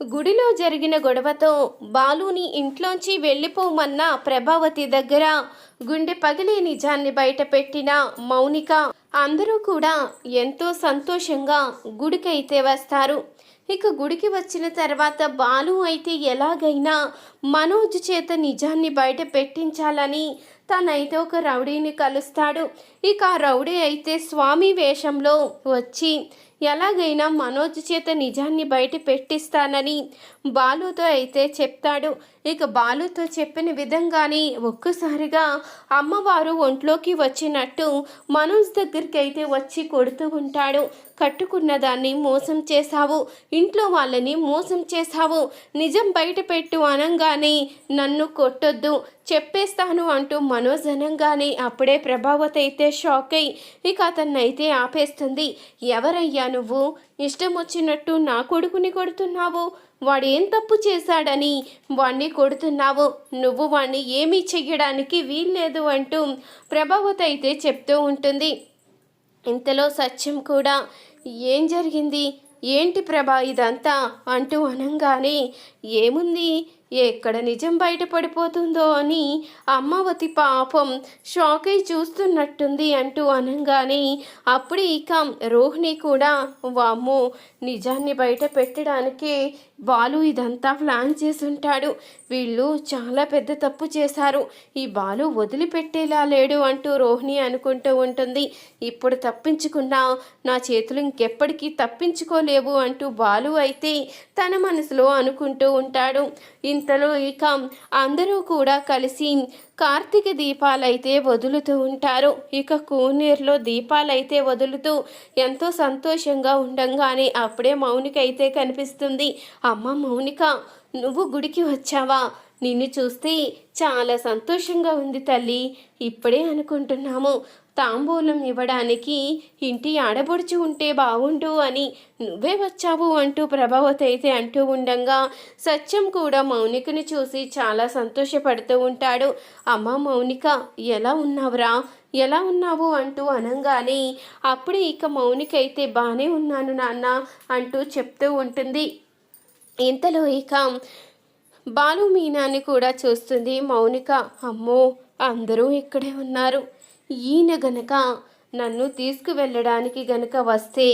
గుడిలో జరిగిన గొడవతో బాలుని ఇంట్లోంచి వెళ్ళిపోమన్న ప్రభావతి దగ్గర గుండె పగిలే నిజాన్ని బయటపెట్టిన మౌనిక అందరూ కూడా ఎంతో సంతోషంగా గుడికైతే వస్తారు. ఇక గుడికి వచ్చిన తర్వాత బాలు అయితే ఎలాగైనా మనోజ్ చేత నిజాన్ని బయట పెట్టించాలని తనైతే ఒక రౌడీని కలుస్తాడు. ఇక ఆ రౌడీ అయితే స్వామి వేషంలో వచ్చి ఎలాగైనా మనోజ్ చేత నిజాన్ని బయట పెట్టిస్తానని బాలుతో అయితే చెప్తాడు. ఇక బాలుతో చెప్పిన విధంగానే ఒక్కసారిగా అమ్మవారు ఒంట్లోకి వచ్చినట్టు మనోజ్ దగ్గరికి అయితే వచ్చి కొడుతూ ఉంటాడు. కట్టుకున్న దాన్ని మోసం చేశావు ఇంట్లో వాళ్ళని మోసం చేశావు నిజం బయట పెట్టు అనగానే నన్ను కొట్టొద్దు చెప్పేస్తాను అంటూ మనోజ్ అప్పుడే ప్రభావతి అయితే షాక్ అయి ఇక అతన్నైతే ఆపేస్తుంది. ఎవరయ్యా నువ్వు? ఇష్టం వచ్చినట్టు నా కొడుకుని కొడుతున్నావు? వాడు ఏం తప్పు చేశాడని వాణ్ణి కొడుతున్నావు? నువ్వు వాణ్ణి ఏమీ చెయ్యడానికి వీల్లేదు అంటూ ప్రభావతి అయితే చెప్తూ ఉంటుంది. ఇంతలో సత్యం కూడా ఏం జరిగింది? ఏంటి ప్రభా ఇదంతా? అంటూ అనంగానే ఏముంది? ఎక్కడ నిజం బయటపడిపోతుందో అని అమ్మవతి పాపం షాక్ అయి చూస్తున్నట్టుంది అంటూ అనగానే అప్పుడు ఇక రోహిణి కూడా వామ్మో నిజాన్ని బయట పెట్టడానికి బాలు ఇదంతా ప్లాన్ చేసి ఉంటాడు వీళ్ళు చాలా పెద్ద తప్పు చేశారు. ఈ బాలు వదిలిపెట్టేలా లేడు అంటూ రోహిణి అనుకుంటూ ఉంటుంది. ఇప్పుడు తప్పించుకున్నా నా చేతులు ఇంకెప్పటికీ తప్పించుకోలేవు అంటూ బాలు అయితే తన మనసులో అనుకుంటూ ఉంటాడు. ఇంతలో ఇక అందరూ కూడా కలిసి కార్తీక దీపాలైతే వదులుతూ ఉంటారు. ఇక కోనేరులో దీపాలైతే వదులుతూ ఎంతో సంతోషంగా ఉండంగానే అప్పుడే మౌనిక అయితే కనిపిస్తుంది. అమ్మ మౌనిక నువ్వు గుడికి వచ్చావా? నిన్ను చూస్తే చాలా సంతోషంగా ఉంది తల్లి. ఇప్పుడే అనుకుంటున్నాము. తాంబూలం ఇవ్వడానికి ఇంటి ఆడబడుచు ఉంటే బాగుండు అని నువ్వే వచ్చావు అంటూ ప్రభావతి అయితే అంటూ ఉండగా సత్యం కూడా మౌనికని చూసి చాలా సంతోషపడుతూ ఉంటాడు. అమ్మ మౌనిక ఎలా ఉన్నావురా? ఎలా ఉన్నావు? అంటూ అనంగానే అప్పుడే ఇక మౌనిక అయితే బాగానే ఉన్నాను నాన్న అంటూ చెప్తూ ఉంటుంది. ఇంతలో ఇక బాలు మీనాని కూడా చూస్తుంది. మౌనిక అమ్మో అందరూ ఇక్కడే ఉన్నారు. ఈయన గనక నన్ను తీసుకువెళ్ళడానికి గనక వస్తే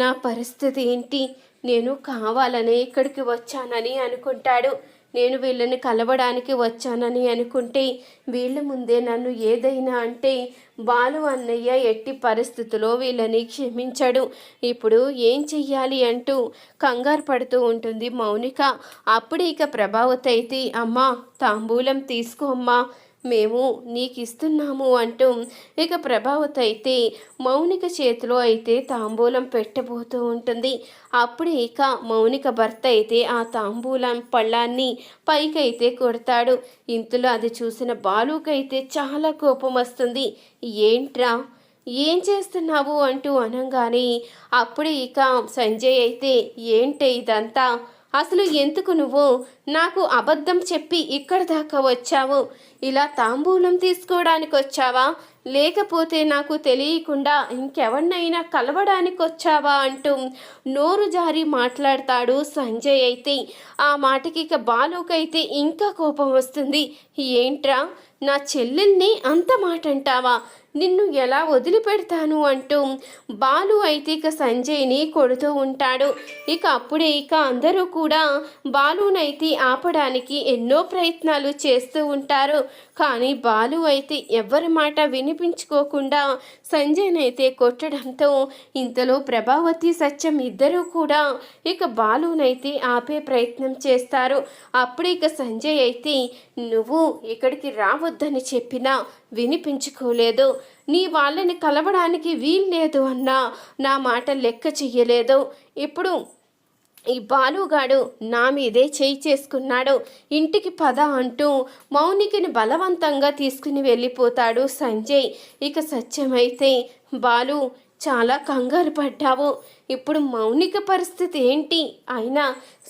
నా పరిస్థితి ఏంటి? నేను కావాలనే ఇక్కడికి వచ్చానని అనుకుంటాడు. నేను వీళ్ళని కలవడానికి వచ్చానని అనుకుంటే వీళ్ళ ముందే నన్ను ఏదైనా అంటే బాలు అన్నయ్య ఎట్టి పరిస్థితిలో వీళ్ళని క్షమించడు. ఇప్పుడు ఏం చెయ్యాలి అంటూ కంగారు పడుతూ ఉంటుంది మౌనిక. అప్పుడు ఇక ప్రభావతి అయితే అమ్మా తాంబూలం తీసుకో అమ్మా. మేము నీకు ఇస్తున్నాము అంటూ ఇక ప్రభావతి అయితే మౌనిక చేతిలో అయితే తాంబూలం పెట్టబోతూ ఉంటుంది. అప్పుడు ఇక మౌనిక భర్త అయితే ఆ తాంబూలం పళ్ళాన్ని పైకైతే కొడతాడు. ఇంతలో అది చూసిన బాలుకైతే చాలా కోపం వస్తుంది. ఏంట్రా? ఏం చేస్తున్నావు? అంటూ అనగానే అప్పుడు ఇక సంజయ్ అయితే ఏంటే ఇదంతా? అసలు ఎందుకు నువ్వు? నాకు అబద్ధం చెప్పి ఇక్కడ దాకా వచ్చావు. ఇలా తాంబూలం తీసుకోవడానికి వచ్చావా? లేకపోతే నాకు తెలియకుండా ఇంకెవరినైనా కలవడానికి వచ్చావా అంటూ నోరు జారి మాట్లాడతాడు సంజయ్ అయితే. ఆ మాటకి ఇక బాలుకైతే ఇంకా కోపం వస్తుంది. ఏంట్రా? నా చెల్లెల్ని అంత మాట అంటావా నిన్ను ఎలా వదిలిపెడతాను అంటూ బాలు అయితే ఇక సంజయ్ని కొడుతూ ఉంటాడు. ఇక అప్పుడే ఇక అందరూ కూడా బాలునైతే ఆపడానికి ఎన్నో ప్రయత్నాలు చేస్తూ ఉంటారు. కానీ బాలు అయితే ఎవరి మాట వినిపించుకోకుండా సంజయ్నైతే కొట్టడంతో ఇంతలో ప్రభావతి సత్యం ఇద్దరూ కూడా ఇక బాలునైతే ఆపే ప్రయత్నం చేస్తారు. అప్పుడు ఇక సంజయ్ అయితే నువ్వు ఇక్కడికి రావద్దని చెప్పినా వినిపించుకోలేదు. నీ వాళ్ళని కలవడానికి వీల్లేదు అన్నా. నా మాట లెక్క చెయ్యలేదు. ఇప్పుడు ఈ బాలుగాడు నా మీదే చేయి చేసుకున్నాడు. ఇంటికి పద అంటూ మౌనికిని బలవంతంగా తీసుకుని వెళ్ళిపోతాడు సంజయ్. ఇక సత్యమైతే బాలు చాలా కంగారు పడ్డావు. ఇప్పుడు మౌనిక పరిస్థితి ఏంటి? అయినా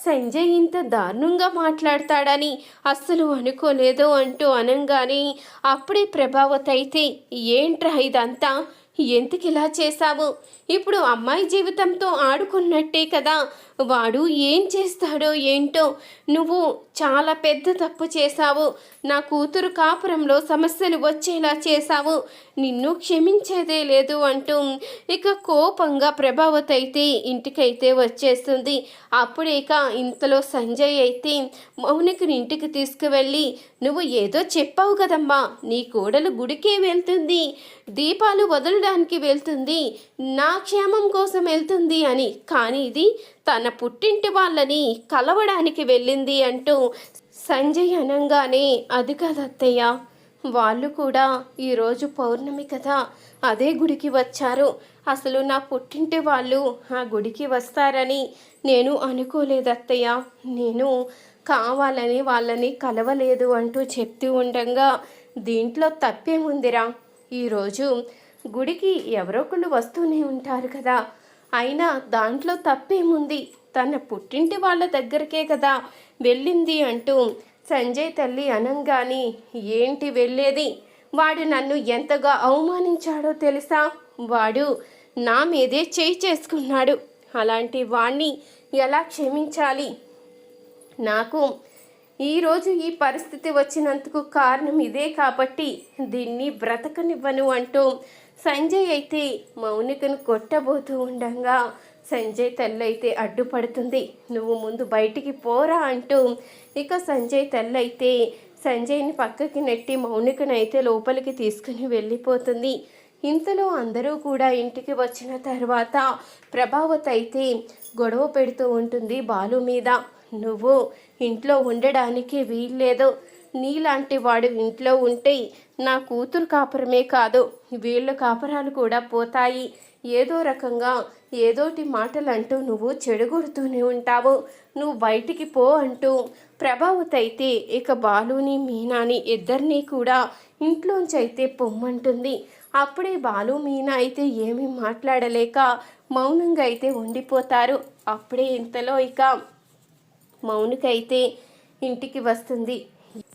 సంజయ్ ఇంత దారుణంగా మాట్లాడతాడని అస్సలు అనుకోలేదు అంటూ అనంగానే అప్పుడే ప్రభావత్ అయితే ఏంట్రా ఇదంతా? ఎందుకు ఇలా చేశావు? ఇప్పుడు అమ్మాయి జీవితంతో ఆడుకున్నట్టే కదా. వాడు ఏం చేస్తాడో ఏంటో నువ్వు చాలా పెద్ద తప్పు చేశావు. నా కూతురు కాపురంలో సమస్యలు వచ్చేలా చేశావు. నిన్ను క్షమించేదే లేదు అంటూ ఇక కోపంగా ప్రభావతి అయితే ఇంటికైతే వచ్చేస్తుంది. అప్పుడే ఇక ఇంతలో సంజయ్ అయితే మౌనికని ఇంటికి తీసుకువెళ్ళి నువ్వు ఏదో చెప్పావు కదమ్మా నీ కోడలు గుడికే వెళ్తుంది. దీపాలు వదలడానికి వెళ్తుంది. నా క్షేమం కోసం వెళ్తుంది అని. కానీ ఇది తన పుట్టింటి వాళ్ళని కలవడానికి వెళ్ళింది అంటూ సంజయ్ అనంగానే అది కదత్తయ్య వాళ్ళు కూడా ఈరోజు పౌర్ణమి కదా అదే గుడికి వచ్చారు. అసలు నా పుట్టింటి వాళ్ళు ఆ గుడికి వస్తారని నేను అనుకోలేదు అత్తయ్య. నేను కావాలని వాళ్ళని కలవలేదు అంటూ చెప్తూ ఉండగా దీంట్లో తప్పేముందిరా? ఈరోజు గుడికి ఎవరో ఒకళ్ళు వస్తూనే ఉంటారు కదా. అయినా దాంట్లో తప్పేముంది? తన పుట్టింటి వాళ్ళ దగ్గరికే కదా వెళ్ళింది అంటూ సంజయ్ తల్లి అనంగాని ఏంటి వెళ్ళేది? వాడు నన్ను ఎంతగా అవమానించాడో తెలుసా? వాడు నా మీదే చేయి చేసుకున్నాడు. అలాంటి వాణ్ణి ఎలా క్షమించాలి? నాకు ఈరోజు ఈ పరిస్థితి వచ్చినందుకు కారణం ఇదే కాబట్టి దీన్ని బ్రతకనివ్వను అంటూ సంజయ్ అయితే మౌనికను కొట్టబోతూ ఉండగా. సంజయ్ తల్లైతే అయితే అడ్డుపడుతుంది. నువ్వు ముందు బయటికి పోరా అంటూ ఇక సంజయ్ తల్లైతే అయితే సంజయ్ని పక్కకి నెట్టి మౌనికనైతే లోపలికి తీసుకుని వెళ్ళిపోతుంది. ఇంతలో అందరూ కూడా ఇంటికి వచ్చిన తర్వాత ప్రభావత్ అయితే గొడవ పెడుతూ ఉంటుంది బాలు మీద. నువ్వు ఇంట్లో ఉండడానికి వీల్లేదు. నీలాంటి వాడు ఇంట్లో ఉంటే నా కూతురు కాపురమే కాదు వీళ్ళ కాపురాలు కూడా పోతాయి. ఏదో రకంగా ఏదోటి మాటలు అంటూ నువ్వు చెడుగొడుతూనే ఉంటావు. నువ్వు బయటికి పో అంటూ ప్రభావత్ అయితే ఇక బాలుని మీనాని ఇద్దరినీ కూడా ఇంట్లోంచి అయితే పొమ్మంటుంది. అప్పుడే బాలు మీనా అయితే ఏమీ మాట్లాడలేక మౌనంగా అయితే ఉండిపోతారు. అప్పుడే ఇంతలో ఇక మౌనికైతే ఇంటికి వస్తుంది.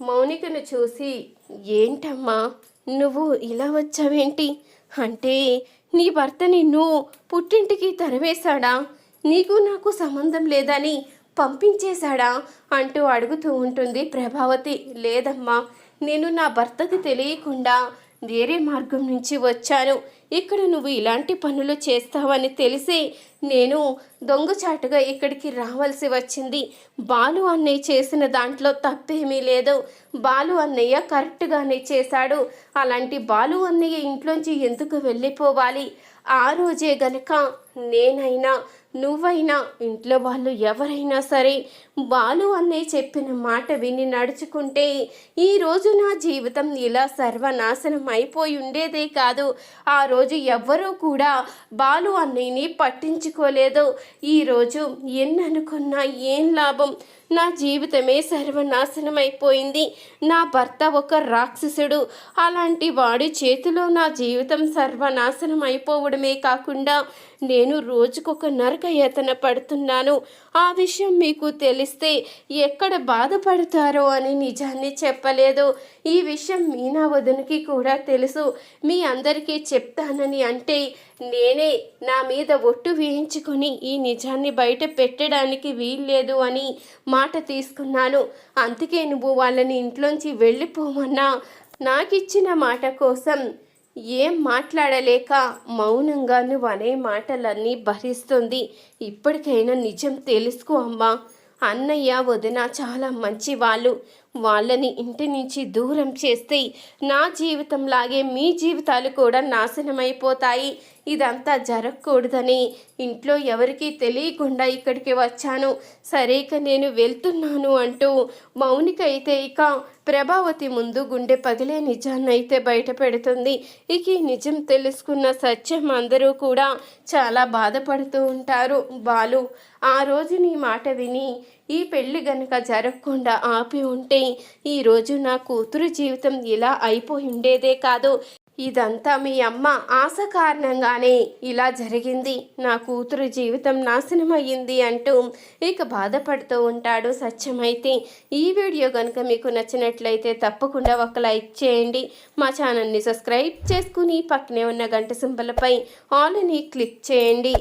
మౌనికను చూసి ఏంటమ్మా నువ్వు ఇలా వచ్చావేంటి? అంటే నీ భర్త నిన్ను పుట్టింటికి తరవేశాడా నీకు నాకు సంబంధం లేదని పంపించేశాడా? అంటూ అడుగుతూ ఉంటుంది ప్రభావతి. లేదమ్మా నేను నా భర్తకు తెలియకుండా వేరే మార్గం నుంచి వచ్చాను. ఇక్కడ నువ్వు ఇలాంటి పనులు చేస్తావని తెలిసి నేను దొంగచాటుగా ఇక్కడికి రావాల్సి వచ్చింది. బాలు అన్నయ్య చేసిన దాంట్లో తప్పేమీ లేదు. బాలు అన్నయ్య కరెక్ట్గానే చేశాడు. అలాంటి బాలు అన్నయ్య ఇంట్లోంచి ఎందుకు వెళ్ళిపోవాలి? ఆ రోజే గనక నేనైనా నువ్వైనా ఇంట్లో వాళ్ళు ఎవరైనా సరే బాలు అన్నే చెప్పిన మాట విని నడుచుకుంటే ఈరోజు నా జీవితం ఇలా సర్వనాశనం అయిపోయి ఉండేదే కాదు. ఆ రోజు ఎవ్వరూ కూడా బాలు అన్నయ్యని పట్టించుకోలేదు. ఈరోజు ఎన్ననుకున్నా ఏం లాభం? నా జీవితమే సర్వనాశనం అయిపోయింది నా భర్త ఒక రాక్షసుడు. అలాంటి వాడి చేతిలో నా జీవితం సర్వనాశనం అయిపోవడమే కాకుండా నేను రోజుకొక నరక యతన పడుతున్నాను. ఆ విషయం మీకు తెలిస్తే ఎక్కడ బాధపడతారో అని నిజాన్ని చెప్పలేదు. ఈ విషయం మీనా వదునికి కూడా తెలుసు. మీ అందరికీ చెప్తానని అంటే నేనే నా మీద ఒట్టు వేయించుకొని ఈ నిజాన్ని బయట పెట్టడానికి వీల్లేదు అని మాట తీసుకున్నాను. అందుకే నువ్వు వాళ్ళని ఇంట్లోంచి వెళ్ళిపోమన్నా. నాకిచ్చిన మాట కోసం ఏం మాట్లాడలేక మౌనంగా నువ్వు అనే మాటలన్నీ భరిస్తుంది. ఇప్పటికైనా నిజం తెలుసుకో అమ్మా. అన్నయ్య వదిన చాలా మంచి వాళ్ళు వాళ్ళని ఇంటి నుంచి దూరం చేస్తే నా జీవితంలాగే మీ జీవితాలు కూడా నాశనమైపోతాయి. ఇదంతా జరగకూడదని ఇంట్లో ఎవరికీ తెలియకుండా ఇక్కడికి వచ్చాను. సరేక నేను వెళ్తున్నాను అంటూ మౌనిక అయితే ఇక ప్రభావతి ముందు గుండె పగిలే నిజాన్ని అయితే బయట పెడుతుంది ఇక ఈ నిజం తెలుసుకున్న సత్యం అందరూ కూడా చాలా బాధపడుతూ ఉంటారు. బాలు ఆ రోజు నీ మాట విని ఈ పెళ్ళి గనక జరగకుండా ఆపి ఉంటే ఈరోజు నా కూతురు జీవితం ఇలా అయిపోయి ఉండేదే కాదు. ఇదంతా మీ అమ్మ ఆశ కారణంగానే ఇలా జరిగింది. నా కూతురు జీవితం నాశనం అయ్యింది అంటూ ఇక బాధపడుతూ ఉంటాడు సత్యమైతే. ఈ వీడియో కనుక మీకు నచ్చినట్లయితే తప్పకుండా ఒక లైక్ చేయండి. మా ఛానల్ని సబ్స్క్రైబ్ చేసుకుని పక్కనే ఉన్న గంట సింబలపై ఆల్ని క్లిక్ చేయండి.